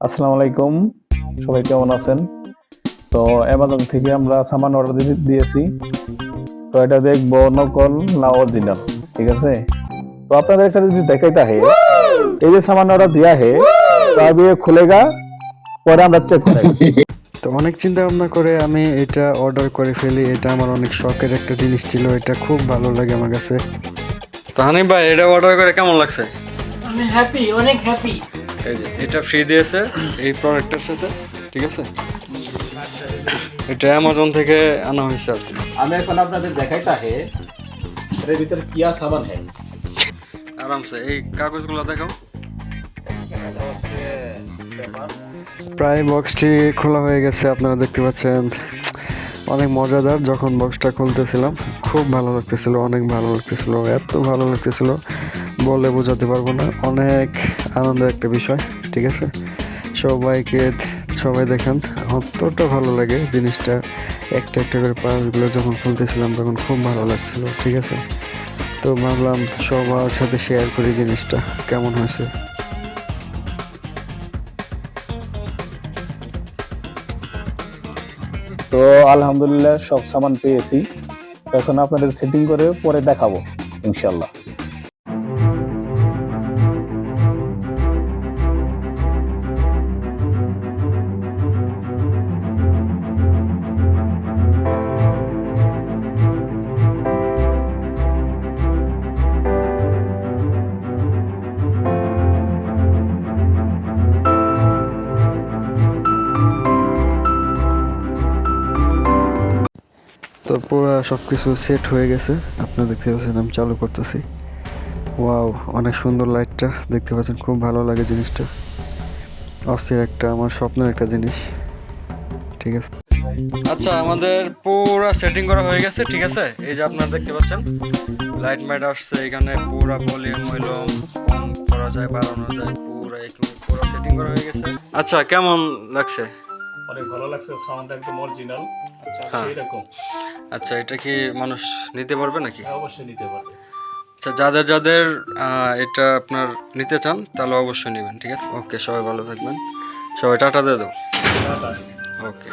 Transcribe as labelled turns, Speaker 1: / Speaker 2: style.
Speaker 1: আসসালামু আলাইকুম। সবাই কেমন আছেন? তো অ্যামাজন থেকে আমরা সামান অর্ডার দিয়েছি। তো এটা দেখব নকল না অরিজিনাল ঠিক আছে? তো আপনাদের একটা জিনিস দেখাইতে হে এই যে সামান অর্ডার দিয়া হে তবে খুলেগা পরে আমরা চেক করে
Speaker 2: তো অনেক চিন্তা ভাবনা করে আমি এটা অর্ডার করে ফেলি। এটা আমার অনেক শখের একটা জিনিস ছিল। এটা খুব ভালো লাগে আমার কাছে। তাহানি ভাই এটা অর্ডার করে কেমন লাগছে?
Speaker 3: আমি হ্যাপি অনেক হ্যাপি
Speaker 2: এই যে এটা ফ্রি দিয়েছে এই প্রোডাক্টের সাথে ঠিক আছে? এটা অ্যামাজন থেকে আনা হয়েছে আর কি।
Speaker 1: আমি এখন আপনাদের দেখাইতে है এর ভিতরে কিয়া সামান है
Speaker 2: আরামসে এই কাগজগুলো দেখাও। প্রায় বক্সটি খোলা হয়ে গেছে আপনারা দেখতে পাচ্ছেন। অনেক মজাদার যখন বক্সটা খুলতেছিলাম খুব ভালো লাগতেছিল অনেক ভালো লাগতেছিল এত ভালো লাগতেছিল। বলে বোঝাতে পারব না। অনেক আনন্দের একটা বিষয়, ঠিক আছে? সবাইকে, সবাই দেখেন অতটা ভালো লাগে জিনিসটা, একটা একটা করে পার্টসগুলো যখন খুলতেছিলাম তখন খুব ভালো লাগছিল, ঠিক আছে? তো ভাবলাম সবার সাথে শেয়ার করি জিনিসটা, কেমন হয়েছে?
Speaker 1: তো আলহামদুলিল্লাহ সব সামান পেয়েছি। এখন আপনাদের সেটিং করে পরে দেখাবো ইনশাল্লাহ
Speaker 2: তো পুরো সব কিছু সেট হয়ে গেছে। আপনারা দেখতে পাচ্ছেন আমি চালু করতেছি। ওয়াও অনেক সুন্দর লাইটটা দেখতে পাচ্ছেন, খুব ভালো লাগে জিনিসটা। অস্থির একটা, আমার স্বপ্নের একটা জিনিস। ঠিক আছে? আচ্ছা আমাদের পুরো সেটিং করা হয়ে গেছে, ঠিক আছে? এই যে আপনারা দেখতে পাচ্ছেন লাইট ম্যাট আসছে, এখানে পুরো ভলিউম হইল, কম করা যায়, বাড়ানো যায়, পুরো পুরো সেটিং করা হয়ে গেছে। আচ্ছা কেমন লাগছে?
Speaker 1: অনেক ভালো লাগছে সাউন্ডটা একদম অরিজিনাল আচ্ছা
Speaker 2: হ্যাঁ।
Speaker 1: সেই রকম
Speaker 2: আচ্ছা এটা কি মানুষ নিতে পারবে নাকি?
Speaker 1: হ্যাঁ, অবশ্যই নিতে পারবে।
Speaker 2: আচ্ছা যাদের যাদের এটা আপনার নিতে চান তাহলে অবশ্যই নেবেন ঠিক আছে? ওকে সবাই ভালো থাকবেন। সবাই টাটা দিয়ে দাও।
Speaker 1: টাটা।
Speaker 2: ওকে।